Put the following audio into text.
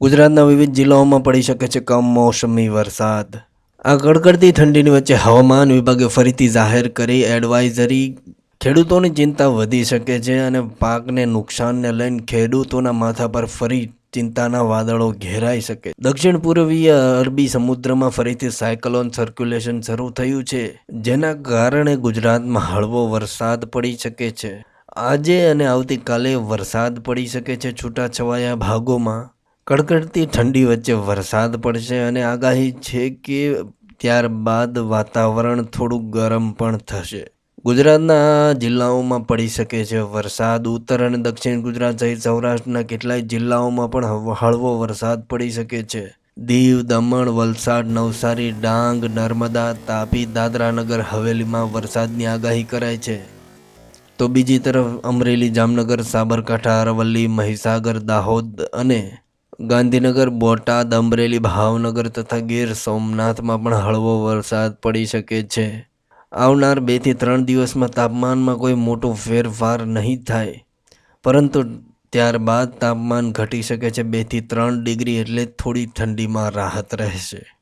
ગુજરાતના વિવિધ જિલ્લાઓમાં પડી શકે છે કમોસમી વરસાદ. આ કડકડતી ઠંડીની વચ્ચે હવામાન વિભાગે ફરીથી જાહેર કરી એડવાઇઝરી. ખેડૂતોની ચિંતા વધી શકે છે અને પાકને નુકસાનને લઈને ખેડૂતોના માથા પર ફરી ચિંતાના વાદળો ઘેરાઈ શકે. દક્ષિણ પૂર્વીય અરબી સમુદ્રમાં ફરીથી સાયકલોન સર્ક્યુલેશન શરૂ થયું છે, જેના કારણે ગુજરાતમાં હળવો વરસાદ પડી શકે છે. આજે અને આવતીકાલે વરસાદ પડી શકે છે છૂટાછવાયા ભાગોમાં. કડકડતી ઠંડી વચ્ચે વરસાદ પડશે અને આગાહી છે કે ત્યારબાદ વાતાવરણ થોડું ગરમ પણ થશે. ગુજરાતના જિલ્લાઓમાં પડી શકે છે વરસાદ. ઉત્તર અને દક્ષિણ ગુજરાત સહિત સૌરાષ્ટ્રના કેટલાય જિલ્લાઓમાં પણ હળવો વરસાદ પડી શકે છે. દીવ, દમણ, વલસાડ, નવસારી, ડાંગ, નર્મદા, તાપી દાદરાનગર હવેલીમાં વરસાદની આગાહી કરાઈ છે. તો બીજી તરફ અમરેલી, જામનગર, સાબરકાંઠા, અરવલ્લી, મહીસાગર, દાહોદ અને ગાંધીનગર, બોટાદ, અમરેલી, ભાવનગર તથા ગીર સોમનાથમાં પણ હળવો વરસાદ પડી શકે છે. આવનાર બેથી ત્રણ દિવસમાં તાપમાનમાં કોઈ મોટો ફેરફાર નહીં થાય. પરંતુ ત્યારબાદ તાપમાન ઘટી શકે છે. બેથી ત્રણ ડિગ્રી એટલે થોડી ઠંડીમાં રાહત રહેશે.